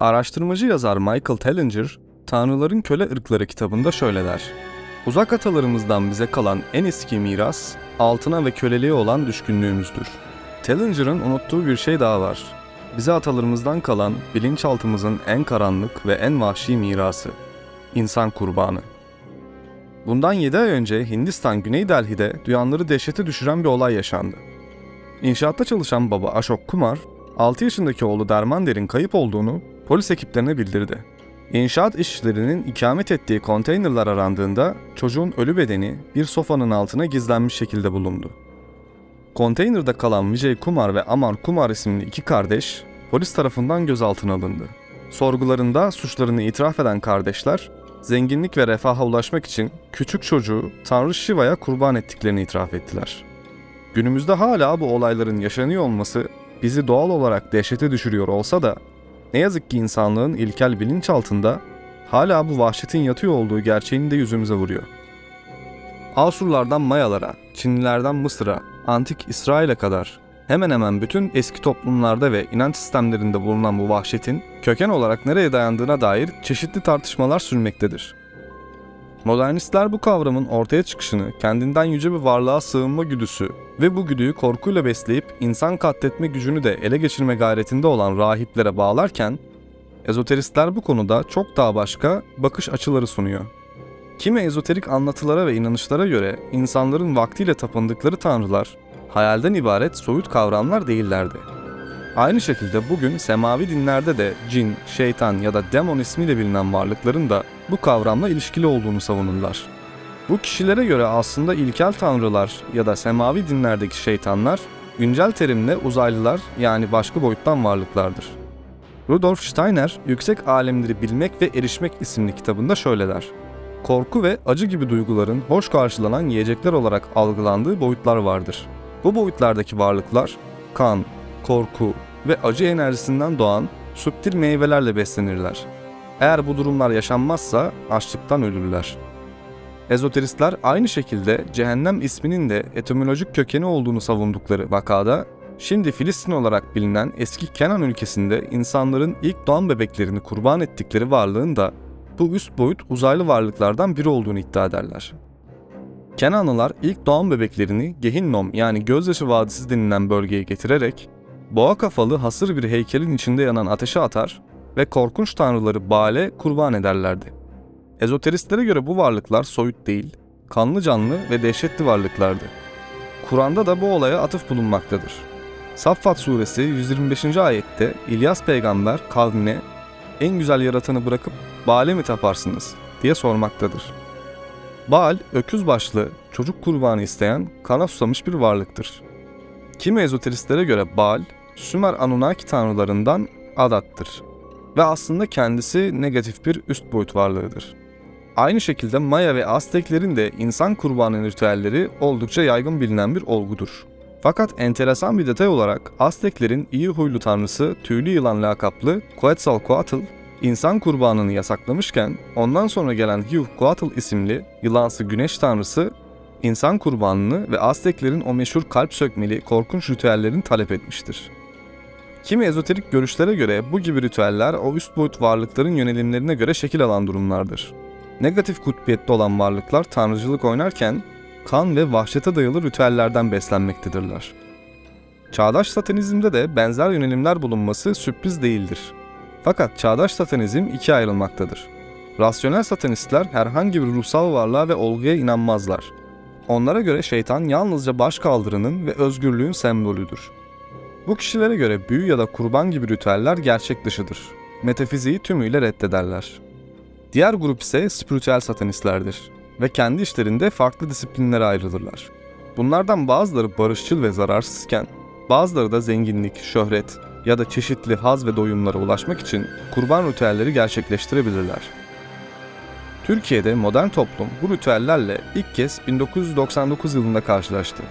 Araştırmacı yazar Michael Tellinger, Tanrıların Köle Irkları kitabında şöyle der. Uzak atalarımızdan bize kalan en eski miras, altına ve köleliğe olan düşkünlüğümüzdür. Tellinger'ın unuttuğu bir şey daha var. Bize atalarımızdan kalan bilinçaltımızın en karanlık ve en vahşi mirası. İnsan kurbanı. Bundan 7 ay önce Hindistan Güney Delhi'de duyanları dehşete düşüren bir olay yaşandı. İnşaatta çalışan baba Ashok Kumar, 6 yaşındaki oğlu Dermander'in kayıp olduğunu polis ekiplerine bildirdi. İnşaat işçilerinin ikamet ettiği konteynerlar arandığında çocuğun ölü bedeni bir sofanın altına gizlenmiş şekilde bulundu. Konteynerde kalan Vijay Kumar ve Amar Kumar isimli iki kardeş polis tarafından gözaltına alındı. Sorgularında suçlarını itiraf eden kardeşler, zenginlik ve refaha ulaşmak için küçük çocuğu Tanrı Shiva'ya kurban ettiklerini itiraf ettiler. Günümüzde hala bu olayların yaşanıyor olması bizi doğal olarak dehşete düşürüyor olsa da ne yazık ki insanlığın ilkel bilinçaltında hala bu vahşetin yatıyor olduğu gerçeğini de yüzümüze vuruyor. Asurlardan Mayalara, Çinlilerden Mısır'a, antik İsrail'e kadar hemen hemen bütün eski toplumlarda ve inanç sistemlerinde bulunan bu vahşetin köken olarak nereye dayandığına dair çeşitli tartışmalar sürmektedir. Modernistler bu kavramın ortaya çıkışını kendinden yüce bir varlığa sığınma güdüsü ve bu güdüyü korkuyla besleyip insan katletme gücünü de ele geçirme gayretinde olan rahiplere bağlarken, ezoteristler bu konuda çok daha başka bakış açıları sunuyor. Kimi ezoterik anlatılara ve inanışlara göre insanların vaktiyle tapındıkları tanrılar, hayalden ibaret soyut kavramlar değillerdi. Aynı şekilde bugün semavi dinlerde de cin, şeytan ya da demon ismiyle bilinen varlıkların da bu kavramla ilişkili olduğunu savunurlar. Bu kişilere göre aslında ilkel tanrılar ya da semavi dinlerdeki şeytanlar güncel terimle uzaylılar yani başka boyuttan varlıklardır. Rudolf Steiner, Yüksek Alemleri Bilmek ve Erişmek isimli kitabında şöyle der. Korku ve acı gibi duyguların hoş karşılanan yiyecekler olarak algılandığı boyutlar vardır. Bu boyutlardaki varlıklar kan, korku ve acı enerjisinden doğan subtil meyvelerle beslenirler. Eğer bu durumlar yaşanmazsa açlıktan ölürler. Ezoteristler aynı şekilde cehennem isminin de etimolojik kökeni olduğunu savundukları vakada, şimdi Filistin olarak bilinen eski Kenan ülkesinde insanların ilk doğan bebeklerini kurban ettikleri varlığın da bu üst boyut uzaylı varlıklardan biri olduğunu iddia ederler. Kenanlılar ilk doğan bebeklerini Gehinnom yani gözyaşı vadisi denilen bölgeye getirerek boğa kafalı hasır bir heykelin içinde yanan ateşe atar ve korkunç tanrıları Baal'e kurban ederlerdi. Ezoteristlere göre bu varlıklar soyut değil, kanlı canlı ve dehşetli varlıklardı. Kur'an'da da bu olaya atıf bulunmaktadır. Saffat suresi 125. ayette İlyas peygamber kavmine en güzel yaratanı bırakıp Baal'e mi taparsınız diye sormaktadır. Baal, öküz başlı, çocuk kurbanı isteyen, kana susamış bir varlıktır. Kimi ezoteristlere göre Baal, Sümer Anunnaki tanrılarından Adat'tır ve aslında kendisi negatif bir üst boyut varlığıdır. Aynı şekilde Maya ve Azteklerin de insan kurbanı ritüelleri oldukça yaygın bilinen bir olgudur. Fakat enteresan bir detay olarak Azteklerin iyi huylu tanrısı tüylü yılan lakaplı Quetzalcoatl insan kurbanını yasaklamışken ondan sonra gelen Huayhuatl isimli yılansı güneş tanrısı insan kurbanını ve Azteklerin o meşhur kalp sökmeli korkunç ritüellerini talep etmiştir. Kimi ezoterik görüşlere göre bu gibi ritüeller o üst boyut varlıkların yönelimlerine göre şekil alan durumlardır. Negatif kutbiyette olan varlıklar tanrıcılık oynarken kan ve vahşete dayalı ritüellerden beslenmektedirler. Çağdaş satanizmde de benzer yönelimler bulunması sürpriz değildir. Fakat çağdaş satanizm ikiye ayrılmaktadır. Rasyonel satanistler herhangi bir ruhsal varlığa ve olguya inanmazlar. Onlara göre şeytan yalnızca baş kaldırının ve özgürlüğün sembolüdür. Bu kişilere göre büyü ya da kurban gibi ritüeller gerçek dışıdır. Metafiziği tümüyle reddederler. Diğer grup ise spiritüel satanistlerdir ve kendi işlerinde farklı disiplinlere ayrılırlar. Bunlardan bazıları barışçıl ve zararsızken, bazıları da zenginlik, şöhret ya da çeşitli haz ve doyumlara ulaşmak için kurban ritüelleri gerçekleştirebilirler. Türkiye'de modern toplum bu ritüellerle ilk kez 1999 yılında karşılaştı.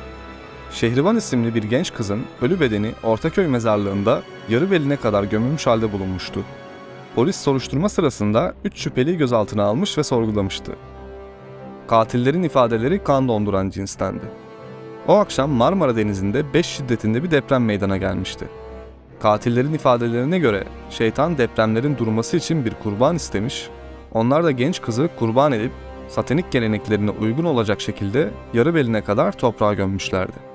Şehriban isimli bir genç kızın ölü bedeni Ortaköy mezarlığında yarı beline kadar gömülmüş halde bulunmuştu. Polis soruşturma sırasında 3 şüpheliyi gözaltına almış ve sorgulamıştı. Katillerin ifadeleri kan donduran cinstendi. O akşam Marmara Denizi'nde 5 şiddetinde bir deprem meydana gelmişti. Katillerin ifadelerine göre şeytan depremlerin durması için bir kurban istemiş, onlar da genç kızı kurban edip satanik geleneklerine uygun olacak şekilde yarı beline kadar toprağa gömmüşlerdi.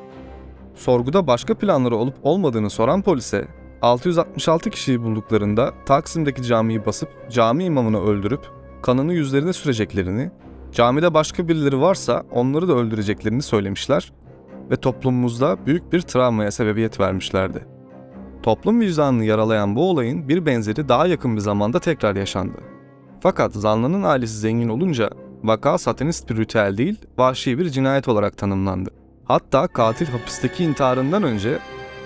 Sorguda başka planları olup olmadığını soran polise 666 kişiyi bulduklarında Taksim'deki camiyi basıp cami imamını öldürüp kanını yüzlerine süreceklerini, camide başka birileri varsa onları da öldüreceklerini söylemişler ve toplumumuzda büyük bir travmaya sebebiyet vermişlerdi. Toplum vicdanını yaralayan bu olayın bir benzeri daha yakın bir zamanda tekrar yaşandı. Fakat zanlının ailesi zengin olunca vaka satanist bir ritüel değil, vahşi bir cinayet olarak tanımlandı. Hatta katil hapisteki intiharından önce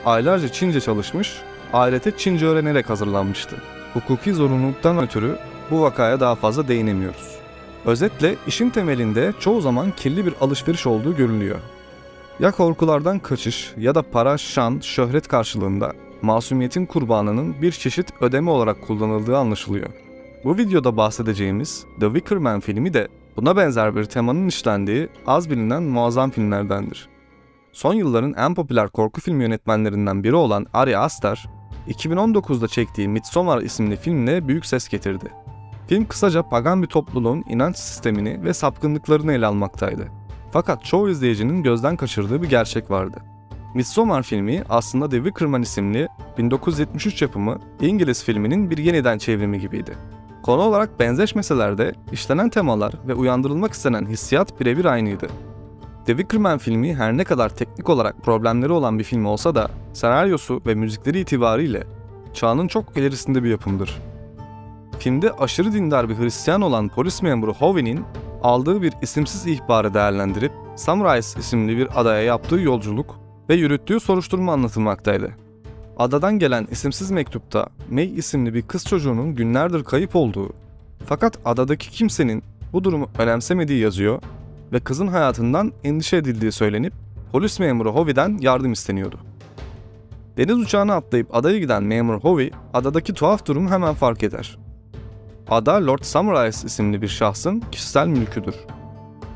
aylarca Çince çalışmış, ahirete Çince öğrenerek hazırlanmıştı. Hukuki zorunluluktan ötürü bu vakaya daha fazla değinemiyoruz. Özetle işin temelinde çoğu zaman kirli bir alışveriş olduğu görülüyor. Ya korkulardan kaçış ya da para, şan, şöhret karşılığında masumiyetin kurbanının bir çeşit ödeme olarak kullanıldığı anlaşılıyor. Bu videoda bahsedeceğimiz The Wicker Man filmi de buna benzer bir temanın işlendiği az bilinen muazzam filmlerdendir. Son yılların en popüler korku film yönetmenlerinden biri olan Ari Aster, 2019'da çektiği Midsommar isimli filmle büyük ses getirdi. Film kısaca pagan bir topluluğun inanç sistemini ve sapkınlıklarını ele almaktaydı. Fakat çoğu izleyicinin gözden kaçırdığı bir gerçek vardı. Midsommar filmi aslında The Wicker Man isimli 1973 yapımı İngiliz filminin bir yeniden çevrimi gibiydi. Konu olarak benzeşmeseler de işlenen temalar ve uyandırılmak istenen hissiyat birebir aynıydı. The Wicker Man filmi her ne kadar teknik olarak problemleri olan bir film olsa da senaryosu ve müzikleri itibariyle çağının çok ilerisinde bir yapımdır. Filmde aşırı dindar bir Hristiyan olan polis memuru Hovey'nin aldığı bir isimsiz ihbarı değerlendirip Sunrise isimli bir adaya yaptığı yolculuk ve yürüttüğü soruşturma anlatılmaktaydı. Adadan gelen isimsiz mektupta May isimli bir kız çocuğunun günlerdir kayıp olduğu fakat adadaki kimsenin bu durumu önemsemediği yazıyor ve kızın hayatından endişe edildiği söylenip polis memuru Hovey'den yardım isteniyordu. Deniz uçağına atlayıp adaya giden memur Hovey adadaki tuhaf durumu hemen fark eder. Ada Lord Sunrise isimli bir şahsın kişisel mülküdür.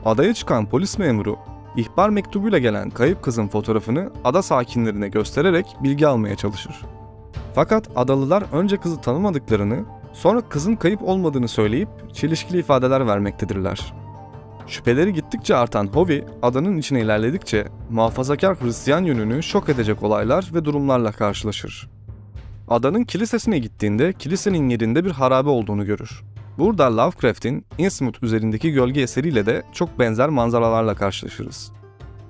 Adaya çıkan polis memuru ihbar mektubuyla gelen kayıp kızın fotoğrafını ada sakinlerine göstererek bilgi almaya çalışır. Fakat adalılar önce kızı tanımadıklarını, sonra kızın kayıp olmadığını söyleyip çelişkili ifadeler vermektedirler. Şüpheleri gittikçe artan Hovey, adanın içine ilerledikçe muhafazakar Hristiyan yönünü şok edecek olaylar ve durumlarla karşılaşır. Adanın kilisesine gittiğinde kilisenin yerinde bir harabe olduğunu görür. Burada Lovecraft'in Innsmouth üzerindeki gölge eseriyle de çok benzer manzaralarla karşılaşırız.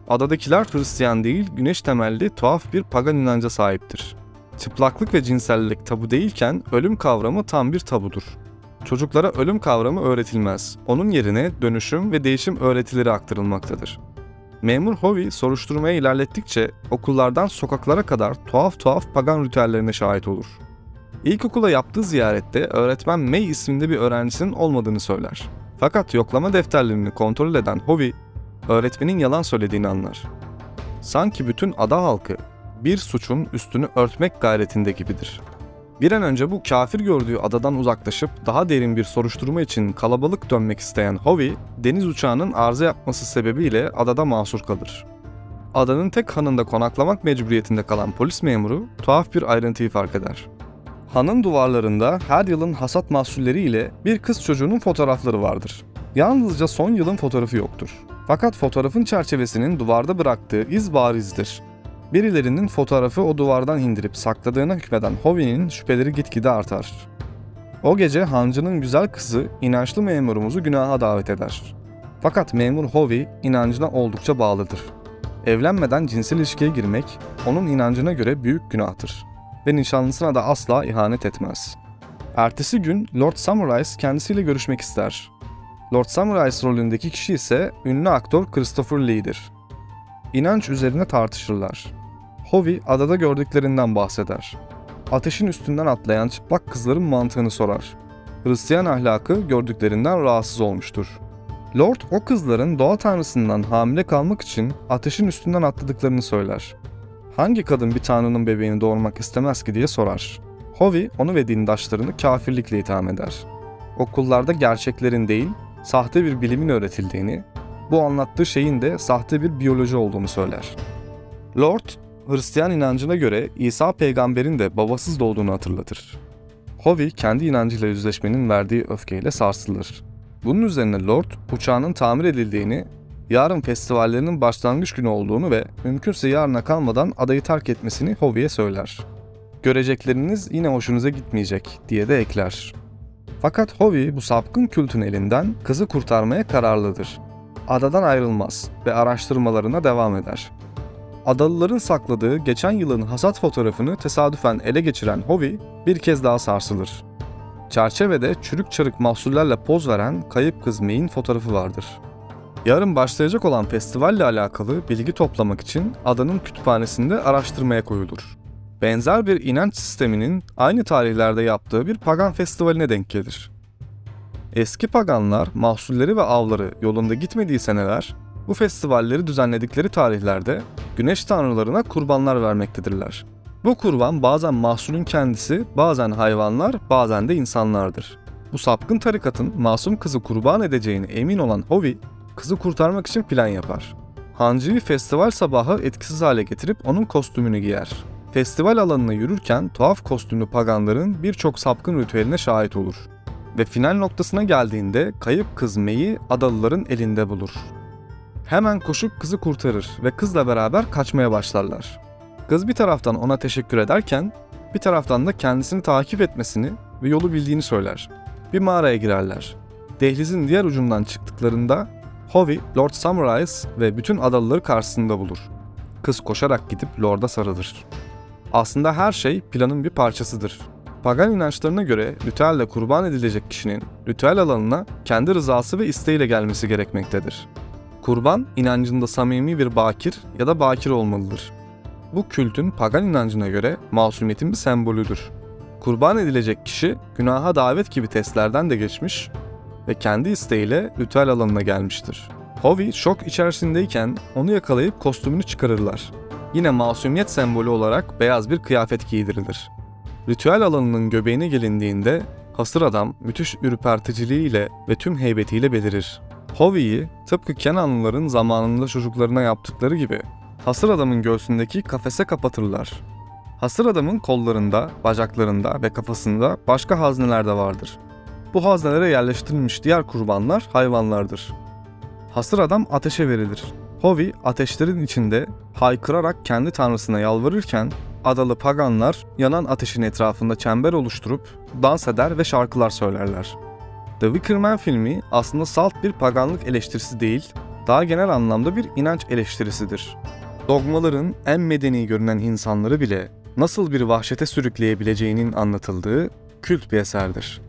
Adadakiler Hristiyan değil, güneş temelli tuhaf bir pagan inanca sahiptir. Çıplaklık ve cinsellik tabu değilken ölüm kavramı tam bir tabudur. Çocuklara ölüm kavramı öğretilmez. Onun yerine dönüşüm ve değişim öğretileri aktarılmaktadır. Memur Hovey soruşturmaya ilerlettikçe okullardan sokaklara kadar tuhaf tuhaf pagan ritüellerine şahit olur. İlkokula yaptığı ziyarette öğretmen May isminde bir öğrencisinin olmadığını söyler. Fakat yoklama defterlerini kontrol eden Hovey, öğretmenin yalan söylediğini anlar. Sanki bütün ada halkı bir suçun üstünü örtmek gayretinde gibidir. Bir an önce bu kafir gördüğü adadan uzaklaşıp daha derin bir soruşturma için kalabalık dönmek isteyen Hovey, deniz uçağının arıza yapması sebebiyle adada mahsur kalır. Adanın tek hanında konaklamak mecburiyetinde kalan polis memuru tuhaf bir ayrıntıyı fark eder. Hanın duvarlarında her yılın hasat mahsulleri ile bir kız çocuğunun fotoğrafları vardır. Yalnızca son yılın fotoğrafı yoktur. Fakat fotoğrafın çerçevesinin duvarda bıraktığı iz barizdir. Birilerinin fotoğrafı o duvardan indirip sakladığına hükmeden Hovey'nin şüpheleri gitgide artar. O gece hancının güzel kızı inançlı memurumuzu günaha davet eder. Fakat memur Hovey inancına oldukça bağlıdır. Evlenmeden cinsel ilişkiye girmek onun inancına göre büyük günahtır ve nişanlısına da asla ihanet etmez. Ertesi gün Lord Samwise kendisiyle görüşmek ister. Lord Samwise rolündeki kişi ise ünlü aktör Christopher Lee'dir. İnanç üzerine tartışırlar. Hovey adada gördüklerinden bahseder. Ateşin üstünden atlayan çıplak kızların mantığını sorar. Hristiyan ahlakı gördüklerinden rahatsız olmuştur. Lord o kızların doğa tanrısından hamile kalmak için ateşin üstünden atladıklarını söyler. Hangi kadın bir tanrının bebeğini doğurmak istemez ki diye sorar. Hovey onu ve dindaşlarını kafirlikle itham eder. Okullarda gerçeklerin değil, sahte bir bilimin öğretildiğini, bu anlattığı şeyin de sahte bir biyoloji olduğunu söyler. Lord, Hristiyan inancına göre İsa peygamberin de babasız doğduğunu hatırlatır. Hovi kendi inancıyla yüzleşmenin verdiği öfkeyle sarsılır. Bunun üzerine Lord uçağının tamir edildiğini, yarın festivallerinin başlangıç günü olduğunu ve mümkünse yarına kalmadan adayı terk etmesini Hovi'ye söyler. Görecekleriniz yine hoşunuza gitmeyecek diye de ekler. Fakat Hovi bu sapkın kültün elinden kızı kurtarmaya kararlıdır. Adadan ayrılmaz ve araştırmalarına devam eder. Adalıların sakladığı geçen yılın hasat fotoğrafını tesadüfen ele geçiren Hovi bir kez daha sarsılır. Çerçevede çürük çarık mahsullerle poz veren kayıp kız May'in fotoğrafı vardır. Yarın başlayacak olan festivalle alakalı bilgi toplamak için adanın kütüphanesinde araştırmaya koyulur. Benzer bir inanç sisteminin aynı tarihlerde yaptığı bir pagan festivaline denk gelir. Eski paganlar mahsulleri ve avları yolunda gitmediği seneler bu festivalleri düzenledikleri tarihlerde güneş tanrılarına kurbanlar vermektedirler. Bu kurban bazen mahsulün kendisi, bazen hayvanlar, bazen de insanlardır. Bu sapkın tarikatın masum kızı kurban edeceğine emin olan Hovi, kızı kurtarmak için plan yapar. Hancı'yı festival sabahı etkisiz hale getirip onun kostümünü giyer. Festival alanına yürürken tuhaf kostümlü paganların birçok sapkın ritüeline şahit olur. Ve final noktasına geldiğinde kayıp kız May'i adalıların elinde bulur. Hemen koşup kızı kurtarır ve kızla beraber kaçmaya başlarlar. Kız bir taraftan ona teşekkür ederken bir taraftan da kendisini takip etmesini ve yolu bildiğini söyler. Bir mağaraya girerler. Dehlizin diğer ucundan çıktıklarında Hovi, Lord Samrise ve bütün adalıları karşısında bulur. Kız koşarak gidip Lord'a sarılır. Aslında her şey planın bir parçasıdır. Pagan inançlarına göre ritüelle kurban edilecek kişinin ritüel alanına kendi rızası ve isteğiyle gelmesi gerekmektedir. Kurban inancında samimi bir bakir ya da bakir olmalıdır. Bu kültün pagan inancına göre masumiyetin bir sembolüdür. Kurban edilecek kişi günaha davet gibi testlerden de geçmiş ve kendi isteğiyle ritüel alanına gelmiştir. Hovi şok içerisindeyken onu yakalayıp kostümünü çıkarırlar. Yine masumiyet sembolü olarak beyaz bir kıyafet giydirilir. Ritüel alanının göbeğine gelindiğinde hasır adam müthiş ürperticiliğiyle ve tüm heybetiyle belirir. Hovi'yi tıpkı Kenanlıların zamanında çocuklarına yaptıkları gibi hasır adamın göğsündeki kafese kapatırlar. Hasır adamın kollarında, bacaklarında ve kafasında başka hazneler de vardır. Bu haznelere yerleştirilmiş diğer kurbanlar hayvanlardır. Hasır adam ateşe verilir. Hovi ateşlerin içinde haykırarak kendi tanrısına yalvarırken adalı paganlar yanan ateşin etrafında çember oluşturup dans eder ve şarkılar söylerler. The Wicker Man filmi aslında salt bir paganlık eleştirisi değil, daha genel anlamda bir inanç eleştirisidir. Dogmaların en medeni görünen insanları bile nasıl bir vahşete sürükleyebileceğinin anlatıldığı kült bir eserdir.